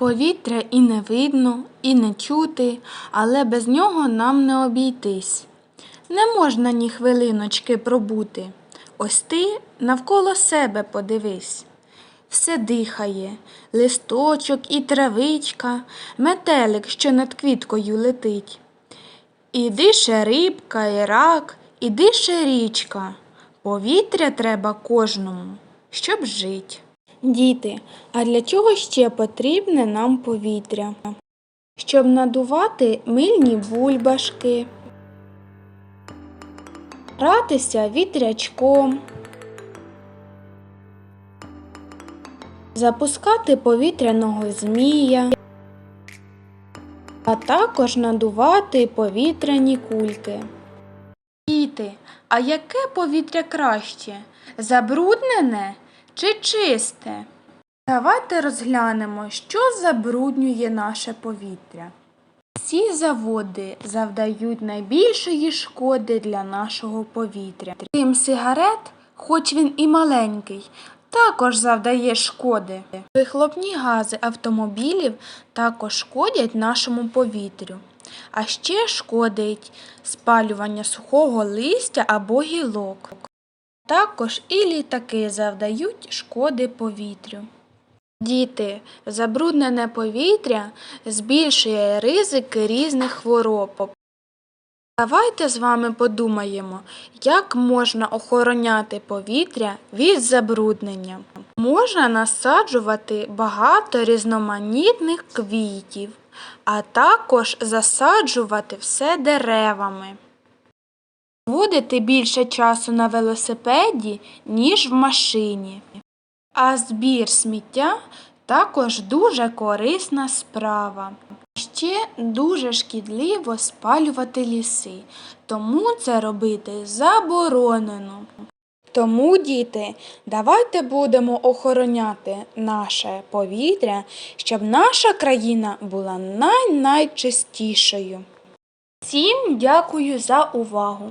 Повітря і не видно, і не чути, але без нього нам не обійтись. Не можна ні хвилиночки пробути. Ось ти навколо себе подивись. Все дихає, листочок і травичка, метелик, що над квіткою летить. І дише рибка, і рак, і дише річка. Повітря треба кожному, щоб жить. Діти, а для чого ще потрібне нам повітря? Щоб надувати мильні бульбашки, гратися вітрячком, запускати повітряного змія, а також надувати повітряні кульки. Діти, а яке повітря краще? Забруднене чи чисте? Давайте розглянемо, що забруднює наше повітря. Ці заводи завдають найбільшої шкоди для нашого повітря. Дим сигарет, хоч він і маленький, також завдає шкоди. Вихлопні гази автомобілів також шкодять нашому повітрю. А ще шкодить спалювання сухого листя або гілок. Також і літаки завдають шкоди повітрю. Діти, забруднене повітря збільшує ризики різних хвороб. Давайте з вами подумаємо, як можна охороняти повітря від забруднення. Можна насаджувати багато різноманітних квітів, а також засаджувати все деревами. Водити більше часу на велосипеді, ніж в машині. А збір сміття також дуже корисна справа. Ще дуже шкідливо спалювати ліси, тому це робити заборонено. Тому, діти, давайте будемо охороняти наше повітря, щоб наша країна була най-найчистішою. Всім дякую за увагу!